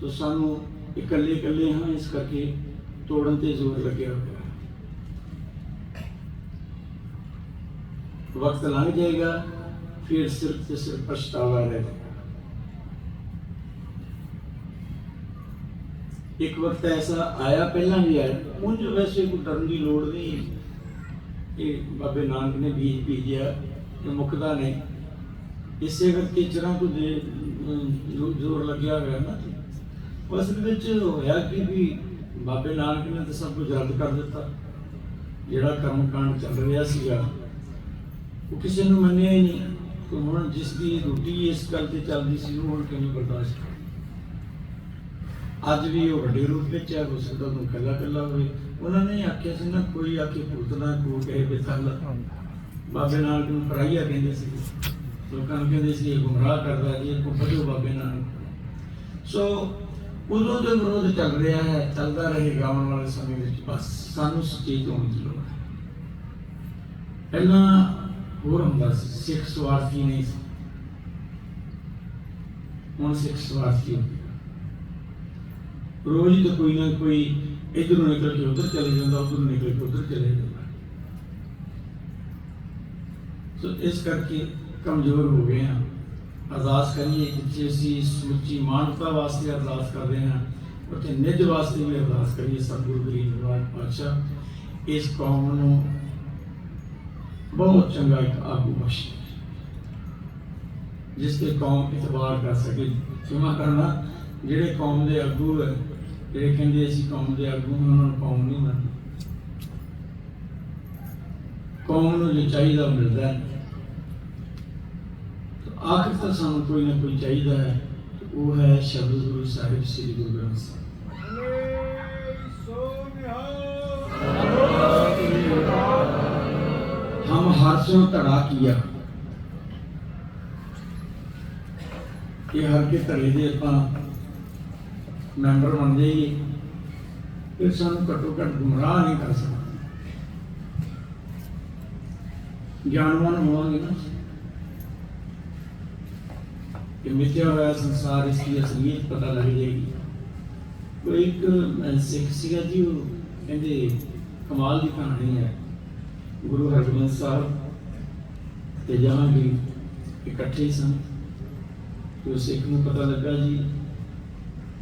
ਸੋ ਸਾਨੂੰ ਇਕੱਲੇ ਇਕੱਲੇ ਹਾਂ ਇਸ ਕਰਕੇ ਤੋੜਨ ਤੇ ਜ਼ੋਰ ਲੱਗਿਆ ਹੋਇਆ ਵਕਤ ਲੰਘ ਜਾਏਗਾ, ਫਿਰ ਸਿਰਫ ਤੇ ਸਿਰਫ ਪਛਤਾਵਾ ਰਹਿ ਇੱਕ ਵਕਤ ਐਸਾ ਆਇਆ, ਪਹਿਲਾਂ ਵੀ ਆਇਆ, ਉਂਝ ਵੈਸੇ ਕੋਈ ਡਰਨ ਦੀ ਲੋੜ ਨਹੀਂ। ਇਹ ਬਾਬੇ ਨਾਨਕ ਨੇ ਬੀਜ ਬੀਜਿਆ, ਇਹ ਮੁੱਕਦਾ ਨਹੀਂ। ਇਸੇ ਕਰਕੇ ਚਰਾਂ ਤੋਂ ਦੇ ਜ਼ੋਰ ਲੱਗਿਆ ਹੋਇਆ ਨਾ ਉਸ ਵਿੱਚ ਹੋਇਆ ਕਿ ਵੀ ਬਾਬੇ ਨਾਨਕ ਨੇ ਤਾਂ ਸਭ ਕੁਝ ਰੱਦ ਕਰ ਦਿੱਤਾ। ਜਿਹੜਾ ਕਰਮ ਚੱਲ ਰਿਹਾ ਸੀਗਾ, ਉਹ ਕਿਸੇ ਨੂੰ ਮੰਨਿਆ ਹੀ ਨਹੀਂ। ਕਿ ਹੁਣ ਜਿਸ ਦੀ ਰੋਟੀ ਇਸ ਗੱਲ ਤੇ ਚੱਲਦੀ ਸੀ, ਉਹ ਹੁਣ ਕਿਵੇਂ ਬਰਦਾਸ਼ਤ ਕਰੇ? ਅੱਜ ਵੀ ਉਹ ਵੱਡੇ ਰੂਪ ਵਿੱਚ ਹੈ ਹੋ ਸਕਦਾ ਉਹ ਕੱਲਾ ਕੱਲਾ ਹੋਵੇ। ਉਹਨਾਂ ਨੇ ਆਖਿਆ ਸੀ ਨਾ, ਕੋਈ ਆਖੇ ਭੂਤ ਨਾ ਕੋ ਕਹੇ ਬਿਤਲ ਬਾਬੇ ਨਾਨਕ ਨੂੰ ਪਰਾਈਆ ਕਹਿੰਦੇ ਸੀ। ਲੋਕਾਂ ਨੂੰ ਕਹਿੰਦੇ ਸੀ, ਇਹ ਗੁੰਮਰਾਹ ਕਰਦਾ ਜੀ, ਇਹ ਕੋ ਬਦੋ ਬਾਬੇ ਨਾਨਕ ਸੋ ਉਦੋਂ ਤੋਂ ਵਿਰੋਧ ਚੱਲ ਰਿਹਾ ਹੈ, ਚੱਲਦਾ ਰਹੇਗਾ ਆਉਣ ਵਾਲੇ ਸਮੇਂ ਵਿੱਚ। ਬਸ ਸਾਨੂੰ ਸੁਚੇਤ ਹੋਣ ਦੀ ਲੋੜ ਹੈ। ਪਹਿਲਾਂ ਹੋਰ ਹੁੰਦਾ ਸੀ ਸਿੱਖ ਸਵਾਰਥੀ ਨਹੀਂ ਸੀ ਹੁਣ ਸਿੱਖ ਸਵਾਰਥੀ ਹੋ ਰੋਜ਼ ਤਾਂ ਕੋਈ ਨਾ ਕੋਈ ਇਧਰੋਂ ਨਿਕਲ ਕੇ ਉਧਰ ਚਲੇ ਜਾਂਦਾ, ਉਧਰੋਂ ਨਿਕਲ ਕੇ ਉਧਰ ਚਲੇ ਜਾਂਦਾ। ਸੋ ਇਸ ਕਰਕੇ ਕਮਜ਼ੋਰ ਹੋ ਗਏ ਹਾਂ। ਅਰਦਾਸ ਕਰੀਏ ਜਿੱਥੇ ਅਸੀਂ ਸਮੁੱਚੀ ਮਾਨਵਤਾ ਵਾਸਤੇ ਅਰਦਾਸ ਕਰਦੇ ਹਾਂ ਉੱਥੇ ਨਿੱਜ ਵਾਸਤੇ ਵੀ ਅਰਦਾਸ ਕਰੀਏ ਸਤਿਗੁਰੂ ਗਰੀਬ ਨਿਵਾਜ ਪਾਤਸ਼ਾਹ। ਇਸ ਕੌਮ ਨੂੰ ਬਹੁਤ ਚੰਗਾ ਇੱਕ ਆਗੂ ਬਖਸ਼ੇ। ਜਿਸ ਤੇ ਕੌਮ ਇਤਬਾਰ ਕਰ ਸਕੇ। ਕਿਉਂ ਕਰਨਾ ਜਿਹੜੇ ਕੌਮ ਦੇ ਆਗੂ ਹੈ ਜਿਹੜੇ ਕਹਿੰਦੇ ਅਸੀਂ ਕੌਮ ਦੇ ਆਗੂ ਹਾਂ, ਉਹਨਾਂ ਨੂੰ ਕੌਮ ਨਹੀਂ ਮੰਨਦੀ। ਕੌਮ ਨੂੰ ਜੋ ਚਾਹੀਦਾ ਮਿਲਦਾ ਹੈ। ਆਖਿਰ ਤਾਂ ਸਾਨੂੰ ਕੋਈ ਨਾ ਕੋਈ ਚਾਹੀਦਾ ਹੈ ਉਹ ਹੈ ਸ਼ਬਦ ਗੁਰੂ ਸਾਹਿਬ ਸ੍ਰੀ ਗੁਰੂ ਗ੍ਰੰਥ ਸਾਹਿਬ। ਹਮ ਹਰਸੋਂ ਧੜਾ ਕੀਆ ਇਹ ਹਰ ਕੇ ਧੜੇ ਦੇ ਆਪਾਂ ਮੈਂਬਰ ਬਣ ਜਾਈਏ ਫਿਰ ਸਾਨੂੰ ਘੱਟੋ ਘੱਟ ਗੁੰਮਰਾਹ ਨਹੀਂ ਕਰ ਸਕਦਾ। ਗਿਆਨਵਾਨ ਹੋਵਾਂਗੇ ਨਾ। ਕਿ ਮਿੱਥਿਆ ਹੋਇਆ ਸੰਸਾਰ ਇਸ ਦੀ ਅਸਲੀਅਤ ਪਤਾ ਲੱਗ ਜਾਏਗੀ। ਕੋਈ ਇੱਕ ਸਿੱਖ ਸੀਗਾ ਜੀ, ਉਹ ਕਹਿੰਦੇ ਕਮਾਲ ਦੀ ਕਹਾਣੀ ਹੈ। ਗੁਰੂ ਹਰਗੋਬਿੰਦ ਸਾਹਿਬ ਤੇ ਜਹਾਂਗੀਰ ਇਕੱਠੇ ਸਨ। ਤੇ ਉਸ ਸਿੱਖ ਨੂੰ ਪਤਾ ਲੱਗਾ ਜੀ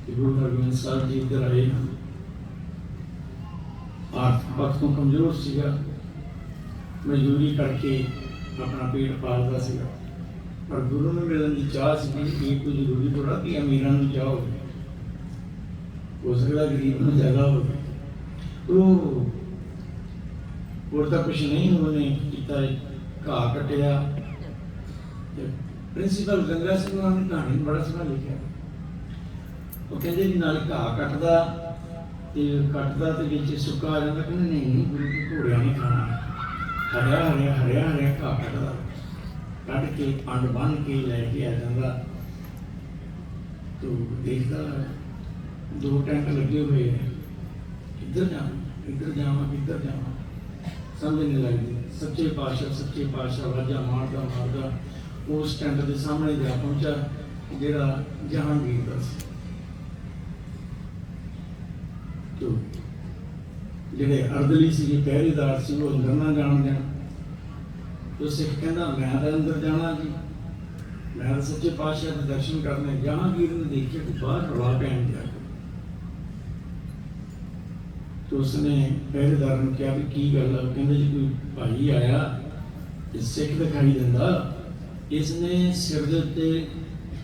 ਕਿ ਗੁਰੂ ਹਰਗੋਬਿੰਦ ਸਾਹਿਬ ਜੀ ਇੱਧਰ ਆਏ ਹਨ। ਆਰਥਿਕ ਪੱਖ ਤੋਂ ਕਮਜ਼ੋਰ ਸੀਗਾ। ਮਜ਼ਦੂਰੀ ਕਰਕੇ ਆਪਣਾ ਪੇਟ ਪਾਲਦਾ ਸੀਗਾ। ਪਰ ਗੁਰੂ ਨੂੰ ਮਿਲਣ ਦੀ ਚਾਹ ਸੀ ਇਹ ਕੋਈ ਜ਼ਰੂਰੀ ਥੋੜਾ ਕਿ ਅਮੀਰਾਂ ਨੂੰ ਚਾਹ ਹੋਵੇ। ਹੋ ਸਕਦਾ ਗਰੀਬ ਨੂੰ ਜ਼ਿਆਦਾ ਹੋਵੇ। ਉਹ ਹੋਰ ਤਾਂ ਕੁਛ ਨਹੀਂ ਉਹਨੇ ਕੀਤਾ, ਘਾਹ ਕੱਟਿਆ। ਪ੍ਰਿੰਸੀਪਲ ਗੰਗਾ ਸਿੰਘ ਉਹਨਾਂ ਨੇ ਕਹਾਣੀ ਬੜਾ ਸੋਹਣਾ ਲਿਖਿਆ। ਉਹ ਕਹਿੰਦੇ ਵੀ ਨਾਲ ਘਾਹ ਕੱਟਦਾ ਤੇ ਕੱਟਦਾ ਤੇ ਵਿੱਚ ਸੁੱਕਾ ਆ ਜਾਂਦਾ ਕਹਿੰਦੇ ਨਹੀਂ, ਗੁਰੂ ਘੋੜਿਆਂ ਨਹੀਂ ਖਾਣਾ। ਹਰਿਆ ਹਰਿਆ ਹਰਿਆ ਹਰਿਆ ਘਾਹ ਕੱਟਦਾ। ਕੱਢ ਕੇ ਅੰਡ ਬੰਨ ਕੇ ਲੈ ਕੇ ਆ ਜਾਂਦਾ ਤੋ ਦੇਖਦਾ ਦੋ ਟੈਂਕ ਲੱਗੇ ਹੋਏ ਹੈ ਕਿੱਧਰ ਜਾਵਾਂ? ਇੱਧਰ ਜਾਵਾਂ? ਕਿੱਧਰ ਜਾਵਾਂ? ਸਮਝ ਨਹੀਂ ਲੱਗਦੀ। ਸੱਚੇ ਪਾਤਸ਼ਾਹ ਸੱਚੇ ਪਾਤਸ਼ਾਹ ਵਾਜਾ ਮਾਰਦਾ ਮਾਰਦਾ, ਉਸ ਟੈਂਟ ਦੇ ਸਾਹਮਣੇ ਜਾ ਪਹੁੰਚਾ, ਜਿਹੜਾ ਜਹਾਂਗੀਰ ਦਾ ਸੀ। ਤੋ ਜਿਹੜੇ ਅਰਦਲੀ ਸੀ ਪਹਿਰੇਦਾਰ ਸੀ, ਉਹ ਅੰਦਰ ਜਾਣ ਦੇਣ। ਤੋ ਸਿੱਖ ਕਹਿੰਦਾ, ਮੈਂ ਤਾਂ ਅੰਦਰ ਜਾਣਾ ਜੀ। ਮੈਂ ਸੱਚੇ ਪਾਤਸ਼ਾਹ ਦੇ ਦਰਸ਼ਨ ਕਰਨੇ ਜਹਾਂਗੀਰ ਨੇ ਦੇਖਿਆ ਕਿ ਬਾਹਰ ਰਵਾ ਪੈਣ ਦਿਆ ਤੋ ਉਸਨੇ ਪਹਿਰੇਦਾਰ ਨੂੰ ਕਿਹਾ ਵੀ ਕੀ ਗੱਲ ਆ? ਕਹਿੰਦੇ ਜੀ, ਕੋਈ ਭਾਈ ਆਇਆ ਤੇ ਸਿੱਖ ਦਿਖਾਈ ਦਿੰਦਾ। ਇਸ ਨੇ ਸਿਰ ਦੇ ਉੱਤੇ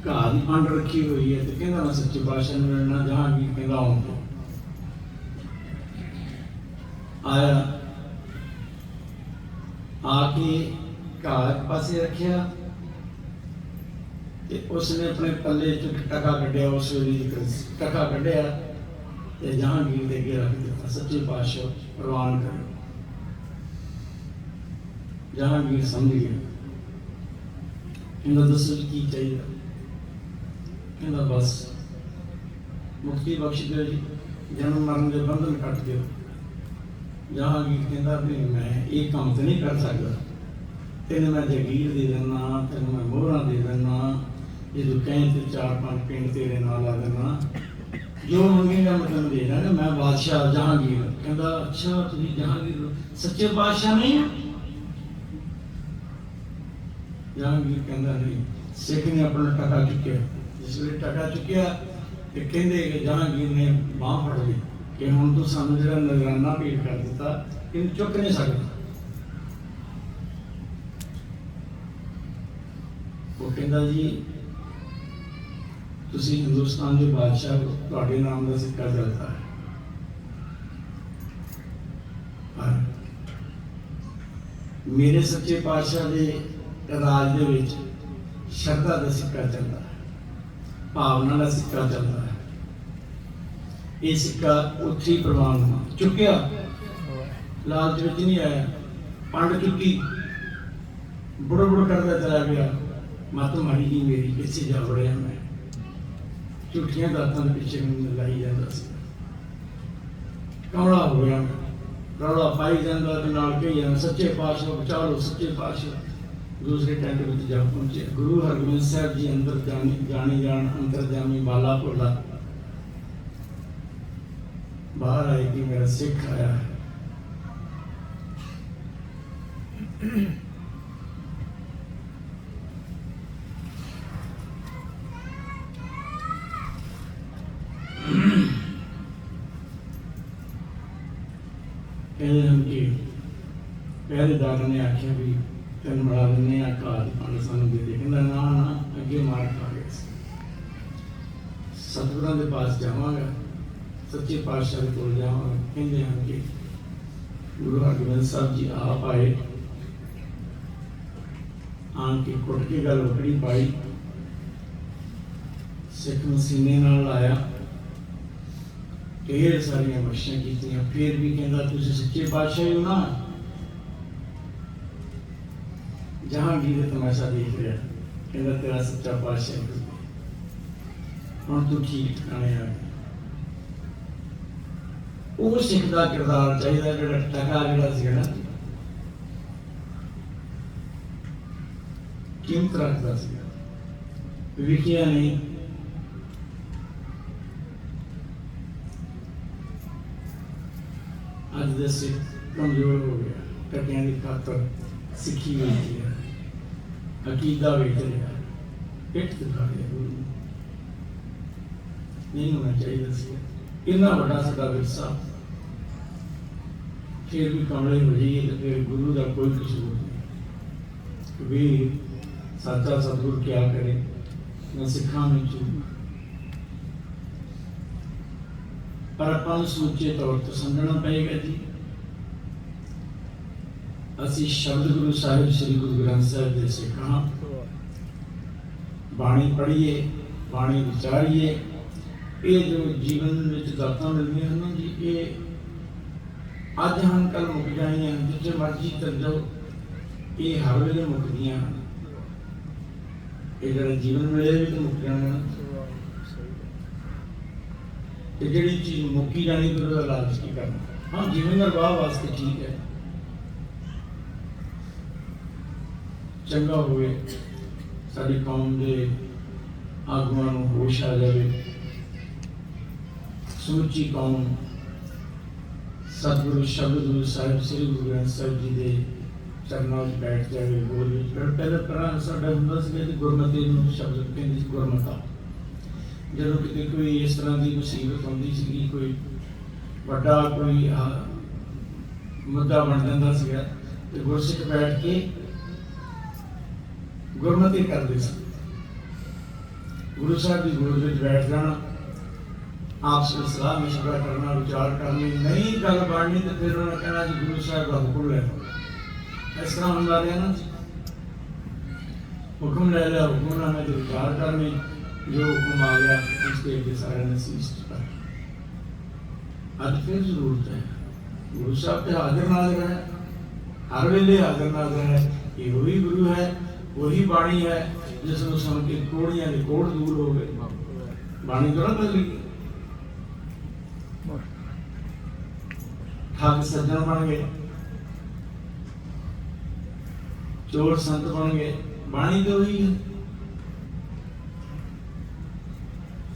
ਘਾਹ ਦੀ ਪੰਡ ਰੱਖੀ ਹੋਈ ਹੈ ਤੇ ਕਹਿੰਦਾ, ਮੈਂ ਸੱਚੇ ਪਾਤਸ਼ਾਹ ਨੂੰ ਮਿਲਣਾ ਜਹਾਂਗੀਰ ਕਹਿੰਦਾ ਆਉਂ ਆਇਆ। ਆ ਕੇ ਘਾਹ ਪਾਸੇ ਰੱਖਿਆ ਤੇ ਉਸਨੇ ਆਪਣੇ ਪੱਲੇ ਚ ਟਕਾ ਕੱਢਿਆ, ਉਸ ਵੇਲੇ ਟਕਾ ਕੱਢਿਆ ਤੇ ਜਹਾਂਗੀਰ ਦੇ ਅੱਗੇ ਰੱਖ ਦਿੱਤਾ, ਸੱਚੇ ਪਾਤਸ਼ਾਹ ਪ੍ਰਵਾਨ ਕਰੋ। ਜਹਾਂਗੀਰ ਸਮਝ ਗਿਆ। ਕਹਿੰਦਾ, ਦੱਸੋ ਕੀ ਚਾਹੀਦਾ? ਕਹਿੰਦਾ, ਬਸ। ਮੁਕਤੀ ਬਖਸ਼ ਦਿਓ ਜੀ। ਜਨਮ ਮਰਨ ਦੇ ਬੰਧਨ ਕੱਟ ਦਿਓ। ਜਹਾਂਗੀਰ ਕਹਿੰਦਾ ਵੀ ਮੈਂ ਇਹ ਕੰਮ ਤੇ ਨਹੀਂ ਕਰ ਸਕਦਾ। ਤੈਨੂੰ ਮੈਂ ਜਗੀਰ ਦੇ ਦਿੰਦਾ ਤੈਨੂੰ ਮੈਂ ਮੋਹਰਾਂ ਦੇ ਦਿੰਦਾ ਜੇ ਤੂੰ ਕਹੇ ਤੇ ਚਾਰ ਪੰਜ ਪਿੰਡ ਤੇਰੇ ਨਾਲ ਆ ਦੇਣਾ ਜੋ ਮੰਗੇਗਾ ਮੈਂ ਤੈਨੂੰ ਦੇ ਦਾਂਗਾ ਮੈਂ ਬਾਦਸ਼ਾਹ ਜਹਾਂਗੀਰ ਕਹਿੰਦਾ, ਅੱਛਾ, ਤੁਸੀਂ ਜਹਾਂਗੀਰ ਸੱਚੇ ਬਾਦਸ਼ਾਹ ਨਹੀਂ ਜਹਾਂਗੀਰ ਕਹਿੰਦਾ, ਨਹੀਂ। ਸਿੱਖ ਨੇ ਆਪਣਾ ਟਕਾ ਚੁੱਕਿਆ। ਜਿਸ ਵੇਲੇ ਟਕਾ ਚੁੱਕਿਆ ਤੇ ਕਹਿੰਦੇ ਕਿ ਜਹਾਂਗੀਰ ਨੇ ਬਾਹ ਫੜ ਲਈ ਕਿ ਹੁਣ ਤੂੰ ਸਾਨੂੰ ਜਿਹੜਾ ਨਜ਼ਰਾਨਾ ਭੇਟ ਕਰ ਦਿੱਤਾ, ਇਹਨੂੰ ਚੁੱਕ ਨਹੀਂ ਸਕਦਾ। ਉਹ ਕਹਿੰਦਾ ਜੀ, ਤੁਸੀਂ ਹਿੰਦੁਸਤਾਨ ਦੇ ਬਾਦਸ਼ਾਹ ਤੁਹਾਡੇ ਨਾਮ ਦਾ ਸਿੱਕਾ ਚੱਲਦਾ ਹੈ। ਮੇਰੇ ਸੱਚੇ ਪਾਤਸ਼ਾਹ ਦੇ ਰਾਜ ਦੇ ਵਿੱਚ ਸ਼ਰਧਾ ਦਾ ਸਿੱਕਾ ਚੱਲਦਾ ਹੈ, ਭਾਵਨਾ ਦਾ ਸਿੱਕਾ ਚੱਲਦਾ ਹੈ। ਇਹ ਸਿੱਕਾ ਉੱਥੇ ਹੀ ਪ੍ਰਵਾਨ ਹੋਣਾ। ਚੁੱਕਿਆ? ਲਾਲਚ ਵਿੱਚ ਨਹੀਂ ਆਇਆ। ਪੰਡ ਚੁੱਕੀ। ਬੁੜ ਬੁੜ ਕਰਦਾ ਚਲਾ ਗਿਆ। ਮਤ ਮਾਰੀ ਨਹੀਂ ਮੇਰੀ ਕਿੱਥੇ ਜਾ ਵੜਿਆ ਮੈਂ ਝੂਠੀਆਂ ਦਾਤਾਂ ਦੇ ਪਿੱਛੇ ਮੈਨੂੰ ਲਾਈ ਜਾਂਦਾ ਸੀ ਕਮਲਾ ਹੋ ਗਿਆ ਰੌਲਾ ਪਾਈ ਜਾਂਦਾ ਤੇ ਨਾਲ ਕਹੀ ਜਾਂਦਾ ਸੱਚੇ ਪਾਤਸ਼ਾਹ ਬਚਾ ਲਓ ਸੱਚੇ ਪਾਤਸ਼ਾਹ ਦੂਸਰੇ ਟੈਂਟ ਵਿੱਚ ਜਾ ਪਹੁੰਚੇ ਗੁਰੂ ਹਰਗੋਬਿੰਦ ਸਾਹਿਬ ਜੀ ਅੰਦਰ ਜਾਣੀ ਜਾਣੀ ਜਾਣ ਅੰਦਰ ਜਾਮੀ ਬਾਲਾ ਭੋਲਾ ਬਾਹਰ ਆਏ ਕਿ ਮੇਰਾ ਸਿੱਖ ਆਇਆ ਹੈ ਕਹਿੰਦੇ ਹਨ ਕਿ ਪਹਿਰੇਦਾਰ ਨੇ ਆਖਿਆ ਵੀ ਤੈਨੂੰ ਮਿਲਾ ਦਿੰਦੇ ਆ ਘਾਹ ਪਾਣੀ ਸਾਨੂੰ ਦੇ ਦੇ। ਕਹਿੰਦਾ ਨਾ ਨਾ, ਅੱਗੇ ਮਾਰ ਖਾ ਗਿਆ ਸਤਿਗੁਰਾਂ ਦੇ ਪਾਸ ਜਾਵਾਂਗਾ, ਸੱਚੇ ਪਾਤਸ਼ਾਹ ਦੇ ਕੋਲ ਜਾਵਾਂਗਾ। ਕਹਿੰਦੇ ਹਨ ਕਿ ਗੁਰੂ ਹਰਗੋਬਿੰਦ ਸਾਹਿਬ ਜੀ ਆਪ ਆਏ, ਆਣ ਕੇ ਕੁੱਟ ਕੇ ਗੱਲ ਵਕੜੀ ਪਾਈ। ਸਿੱਖ ਮਸੀਨੇ ਨਾਲ ਲਾਇਆ ਢੇਰ ਸਾਰੀਆਂ ਬਖਸ਼ੀਆਂ ਕੀਤੀਆਂ, ਫਿਰ ਵੀ ਕਹਿੰਦਾ ਤੁਸੀਂ ਸੱਚੇ ਪਾਤਸ਼ਾਹ ਹੋ ਨਾ, ਜਹਾਂਗੀਰ ਦਾ ਤਮਾਸ਼ਾ ਦੇਖ ਰਿਹਾ, ਕਹਿੰਦਾ ਤੇਰਾ ਸੱਚਾ ਪਾਤਸ਼ਾਹ ਹੁਣ ਤੂੰ ਠੀਕ ਠਿਕਾਣੇ ਆ। ਉਹ ਸਿੱਖ ਦਾ ਕਿਰਦਾਰ ਚਾਹੀਦਾ ਜਿਹੜਾ ਟਕਾ ਜਿਹੜਾ ਸੀ ਨਾ। ਕੀਮਤ ਰੱਖਦਾ ਸੀ? ਵਿਖਿਆ ਨਹੀਂ। ਅੱਜ ਦੇ ਕਮਜ਼ੋਰ ਹੋ ਗਿਆ। ਟਕਿਆਂ ਦੀ ਖਾਤਰ ਸਿੱਖੀ ਵੇਚੀ ਹੈ। ਅਕੀਦਾ ਵੇਚ ਰਿਹਾ ਪਿੱਠ ਦਿਖਾ ਰਿਹਾ ਨਹੀਂ ਹੋਣਾ ਚਾਹੀਦਾ ਸੀ। ਇੰਨਾ ਵੱਡਾ ਸਾਡਾ ਵਿਰਸਾ। ਫਿਰ ਵੀ ਕਮਲੇ ਹੋ ਜਾਈਏ ਤੇ ਫਿਰ ਗੁਰੂ ਦਾ ਕੋਈ ਕਸੂਰ ਨਹੀਂ। ਵੀ ਸੱਚਾ ਸਤਿਗੁਰ ਕਿਆ ਕਰੇ ਨਾ ਸਿੱਖਾਂ ਵਿੱਚ ਪਰ ਆਪਾਂ ਨੂੰ ਸਮੁੱਚੇ ਤੌਰ ਤੇ ਸਮਝਣਾ ਪਏਗਾ ਜੀ। ਅਸੀਂ ਸ਼ਬਦ ਗੁਰੂ ਸਾਹਿਬ, ਸ੍ਰੀ ਗੁਰੂ ਗ੍ਰੰਥ ਸਾਹਿਬ ਦੇ ਸਿੱਖਾਂ ਬਾਣੀ ਪੜ੍ਹੀਏ, ਬਾਣੀ ਵਿਚਾਰੀਏ। ਇਹ ਜੋ ਜੀਵਨ ਵਿੱਚ ਦਾਤਾਂ ਮਿਲਦੀਆਂ ਹਨ ਜੀ, ਇਹ ਅੱਜ ਹਨ ਕੱਲ ਮੁੱਕ ਜਾਣੀਆਂ ਜਿੱਥੇ ਮਰਜ਼ੀ ਚੱਲ ਇਹ ਹਰ ਵੇਲੇ ਮੁੱਕਦੀਆਂ ਹਨ। ਇਹ ਜਿਹੜਾ ਜੀਵਨ ਮਿਲਿਆ ਵੀ ਮੁੱਕ ਜਾਣਾ ਤੇ ਜਿਹੜੀ ਚੀਜ਼ ਮੁੱਕੀ ਜਾਣੀ, ਫਿਰ ਉਹਦਾ ਲਾਲਚ ਕੀ ਕਰਨਾ? ਹਾਂ, ਜੀਵਨ ਨਿਰਵਾਹ ਵਾਸਤੇ ਠੀਕ ਹੈ। ਚੰਗਾ ਹੋਵੇ, ਸਾਡੀ ਕੌਮ ਦੇ ਆਗੂਆਂ ਨੂੰ ਹੋਸ਼ ਆ ਜਾਵੇ। ਸਮੁੱਚੀ ਕੌਮ, ਸਤਿਗੁਰੂ ਸ਼ਬਦ ਗੁਰੂ ਸਾਹਿਬ, ਸ੍ਰੀ ਗੁਰੂ ਗ੍ਰੰਥ ਸਾਹਿਬ ਜੀ ਦੇ ਚਰਨਾਂ ਵਿੱਚ ਬੈਠ ਜਾਵੇ ਗੋਲ ਵਿੱਚ ਫਿਰ ਪਹਿਲੇ ਤਰ੍ਹਾਂ ਸਾਡਾ ਹੁੰਦਾ ਸੀ ਕਿ ਗੁਰਮਤਿ ਨੂੰ ਸ਼ਬਦ ਕਹਿੰਦੇ ਸੀ ਗੁਰਮਤਾ। ਜਦੋਂ ਕਿਤੇ ਕੋਈ ਇਸ ਤਰ੍ਹਾਂ ਦੀ ਮੁਸੀਬਤ ਆਉਂਦੀ ਸੀ ਕੋਈ ਵੱਡਾ ਕੋਈ ਮੁੱਦਾ ਬਣ ਜਾਂਦਾ ਸੀਗਾ, ਤੇ ਗੁਰਸਿੱਖ ਬੈਠ ਕੇ ਗੁਰਮਤਿ ਕਰਦੇ ਸੀ ਗੁਰੂ ਸਾਹਿਬ ਦੀ ਗੋਦ ਵਿੱਚ ਬੈਠ ਜਾਣਾ ਆਪਸ ਵਿੱਚ ਸਲਾਹ ਮਸ਼ਵਰਾ ਕਰਨਾ ਵਿਚਾਰ ਕਰਨੀ ਨਹੀਂ ਗੱਲ ਬਣਨੀ ਤੇ ਫਿਰ ਉਹਨਾਂ ਕਹਿਣਾ ਜੀ ਗੁਰੂ ਸਾਹਿਬ ਦਾ ਹੁਕਮ ਲੈ ਲਓ ਇਸ ਤਰ੍ਹਾਂ ਹੁੰਦਾ ਰਿਹਾ ਨਾ ਹੁਕਮ ਲੈ ਲਿਆ ਹੁਕਮ ਨਾਲ ਮੈਂ ਤੇ ਵਿਚਾਰ ਕਰਨੇ ਜੋ ਹੁਕਮ ਆ ਗਿਆ ਉਸ ਦੇ ਅੱਗੇ ਸਾਰਿਆਂ ਨੇ ਸੀਸ ਕਰ ਅੱਜ ਫਿਰ ਜ਼ਰੂਰਤ ਹੈ ਗੁਰੂ ਸਾਹਿਬ ਤੇ ਹਾਜ਼ਰ ਨਾਜ਼ਰ ਹੈ ਹਰ ਵੇਲੇ ਹਾਜ਼ਰ ਨਾਜ਼ਰ ਹੈ ਇਹ ਉਹੀ ਗੁਰੂ ਹੈ ਉਹੀ ਬਾਣੀ ਹੈ ਜਿਸ ਨੂੰ ਸੁਣ ਕੇ ਕੋੜੀਆਂ ਦੇ ਕੋੜ ਦੂਰ ਹੋ ਗਏ ਬਾਣੀ ਤੋਂ ਨਾ ਬਦਲੀ ਠੱਗ ਸੱਜਣ ਬਣ ਗਏ ਚੋਰ ਸੰਤ ਬਣ ਗਏ ਬਾਣੀ ਤਾਂ ਉਹੀ ਹੈ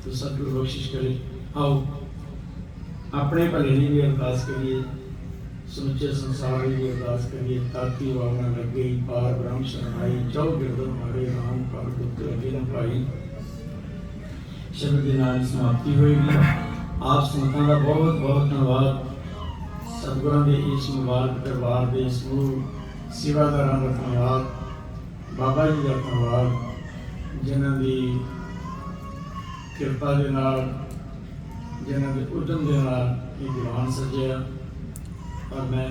ਤੋ ਸਤਿਗੁਰ ਬਖਸ਼ਿਸ਼ ਕਰੇ ਆਓ ਆਪਣੇ ਭਲੇ ਲਈ ਵੀ ਅਰਦਾਸ ਕਰੀਏ ਸਮੁੱਚੇ ਸੰਸਾਰ ਲਈ ਅਰਦਾਸ ਕਰੀਏ, ਤਾਤੀ ਵਾਵਨਾ ਲੱਗੇ, ਪਾਰ ਬ੍ਰਹਮ ਸ਼ਰਨਾਈ, ਚੌ ਗਿਰਦਨ ਮਾਰੇ, ਰਾਮ ਕਰ ਦੁੱਤ ਲਗੇ ਨਾ ਭਾਈ ਸ਼ਬਦ ਦੇ ਨਾਲ ਸਮਾਪਤੀ ਹੋਏਗੀ। ਆਪ ਸੰਤਾਂ ਦਾ ਬਹੁਤ ਬਹੁਤ ਧੰਨਵਾਦ। ਸਤਿਗੁਰਾਂ ਦੇ ਇਸ ਮੁਬਾਰਕ ਦਰਬਾਰ ਦੇ ਸਮੂਹ ਸੇਵਾਦਾਰਾਂ ਦਾ ਧੰਨਵਾਦ, ਬਾਬਾ ਜੀ ਦਾ ਧੰਨਵਾਦ, ਜਿਨ੍ਹਾਂ ਦੀ ਕਿਰਪਾ ਦੇ ਨਾਲ, ਜਿਨ੍ਹਾਂ ਦੇ ਉਦਮ ਦੇ ਨਾਲ ਇਹ ਦੀਵਾਨ ਸਜਿਆ। ਔਰ ਮੈਂ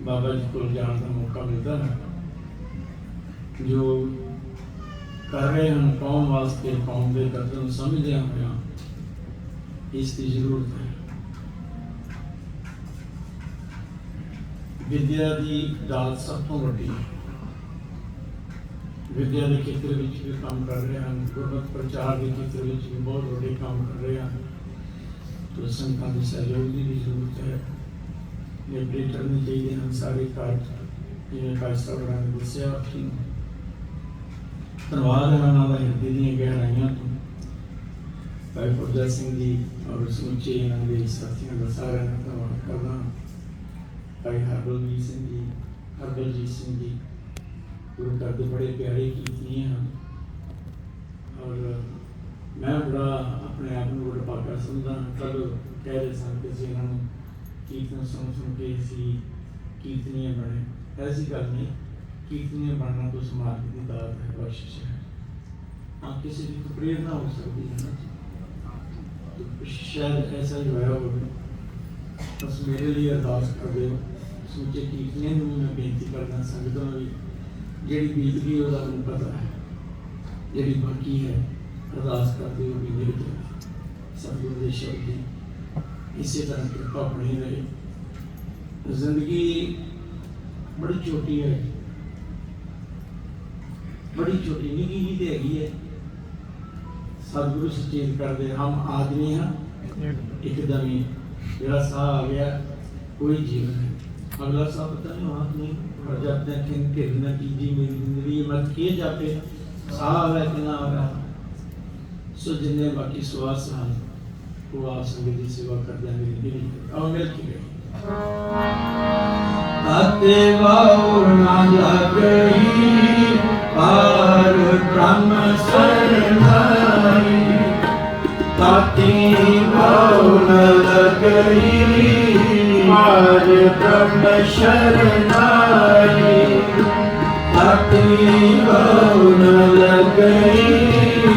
ਬਾਬਾ ਜੀ ਕੋਲ ਜਾਣ ਦਾ ਮੌਕਾ ਮਿਲਦਾ ਹੈ ਜੋ ਕਰ ਰਹੇ ਹਨ ਕੌਮ ਵਾਸਤੇ ਕੌਮ ਦੇ ਦਰਦ ਨੂੰ ਸਮਝਦਿਆਂ ਹੋਇਆਂ ਇਸ ਦੀ ਜ਼ਰੂਰਤ ਹੈ। ਵਿਦਿਆ ਦੀ ਦਾਤ ਸਭ ਤੋਂ ਵੱਡੀ ਹੈ। ਵਿਦਿਆ ਦੇ ਖੇਤਰ ਵਿੱਚ ਵੀ ਕੰਮ ਕਰ ਰਹੇ ਹਨ, ਗੁਰਮਤਿ ਪ੍ਰਚਾਰ ਦੇ ਖੇਤਰ ਵਿੱਚ ਵੀ ਬਹੁਤ ਵੱਡੇ ਕੰਮ ਕਰ ਰਹੇ ਹਨ। ਤੋ ਸੰਤਾਂ ਦੇ ਸਹਿਯੋਗ ਦੀ ਵੀ ਜ਼ਰੂਰਤ ਹੈ। ਲਿਬਰੇਟਰ ਨੇ ਚਾਹੀਦੇ ਹਨ। ਸਾਰੇ ਕਾਰਜ ਜਿਵੇਂ ਕਾਇਸਾ ਬਰਾਂ ਨੇ ਦੱਸਿਆ ਧੰਨਵਾਦ ਹੈ ਉਹਨਾਂ ਦਾ ਹਿਰਦੇ ਦੀਆਂ ਗਹਿਰਾਈਆਂ ਤੋਂ। ਭਾਈ ਫੁਰਜਾ ਸਿੰਘ ਜੀ ਔਰ ਸਮੁੱਚੇ ਇਹਨਾਂ ਦੇ ਸਾਥੀਆਂ ਦਾ ਸਾਰਿਆਂ ਦਾ ਧੰਨਵਾਦ ਕਰਦਾ ਭਾਈ ਹਰਬਲਜੀਤ ਸਿੰਘ ਜੀ, ਹਰਬਲਜੀਤ ਸਿੰਘ ਜੀ, ਗੁਰੂ ਘਰ ਦੇ ਬੜੇ ਪਿਆਰੇ ਕੀਤੀਆਂ ਹਨ। ਔਰ ਮੈਂ ਬੜਾ ਆਪਣੇ ਆਪ ਨੂੰ ਬੜਾ ਪਾਕਾ ਸਮਝਦਾ ਹਾਂ। ਕਦ ਕਹਿ ਰਹੇ ਸਨ ਕਿ ਅਸੀਂ ਇਹਨਾਂ ਨੂੰ ਕੀਰਤਨ ਸੁਣ ਸੁਣ ਕੇ ਸੀ ਕੀਰਤਨੀਏ ਬਣੇ। ਐਸੀ ਗੱਲ ਨਹੀਂ ਕੀਰਤਨੀਏ ਬਣਨਾ ਤੋਂ ਸਮਾਜ ਦੀ ਦਾਤ ਹੈ, ਬਖਸ਼ਿਸ਼ ਹੈ। ਆ ਕਿਸੇ ਦੀ ਪ੍ਰੇਰਨਾ ਹੋ ਸਕਦੀ ਹੈ ਨਾ ਸ਼ਾਇਦ ਐਸਾ ਹੀ ਹੋਇਆ ਹੋਵੇ। ਬਸ ਮੇਰੇ ਲਈ ਅਰਦਾਸ ਕਰਦੇ ਹੋ। ਸੋਚੇ ਕੀਰਤਨੀਏ ਨੂੰ ਮੈਂ ਬੇਨਤੀ ਕਰਦਾ ਸੰਗਤਾਂ ਵੀ ਜਿਹੜੀ ਬੀਤ ਗਈ ਉਹਦਾ ਨੂੰ ਪਤਾ ਹੈ। ਜਿਹੜੀ ਬਾਕੀ ਹੈ, ਅਰਦਾਸ ਕਰਦੇ ਹੋ ਵੀ ਮੇਰੇ ਸਭ ਦੇ ਸ਼ਬਦ इसी तरह कृपा बनी रहे। तो ज़िंदगी बड़ी छोटी है। बड़ी छोटी निकी जी तो है। सतगुरु सचेत करते हम आदमी हैं। एकदम ही। जरा साह आ गया। कोई जीवन है अगला साह पता नहीं वहाँ तो नहीं। भर जाते हैं किन किन न कीजिए, मेरी ज़िंदगी मत किए जाते। हैं आ रहा है कि ना आ रहा सो जिन्हें बाकी सुहा सहा ਉਹ ਆਪ ਸੰਗਤ ਦੀ ਸੇਵਾ ਕਰਦੇ ਆ ਮੇਰੀ ਮੇਰੀ ਆਓ ਮਿਲ ਕੇ ਗਏ ਆਤੇ ਵਾਉ ਨਾ ਲੱਗਈ ਪਾਰ ਬ੍ਰਹਮ ਸਰਨਾਈ। ਤਾਤੀ ਵਾਉ ਨਾ ਲੱਗਈ ਪਾਰ ਬ੍ਰਹਮ ਸਰਨਾਈ। ਤਾਤੀ ਵਾਉ ਨਾ ਲੱਗਈ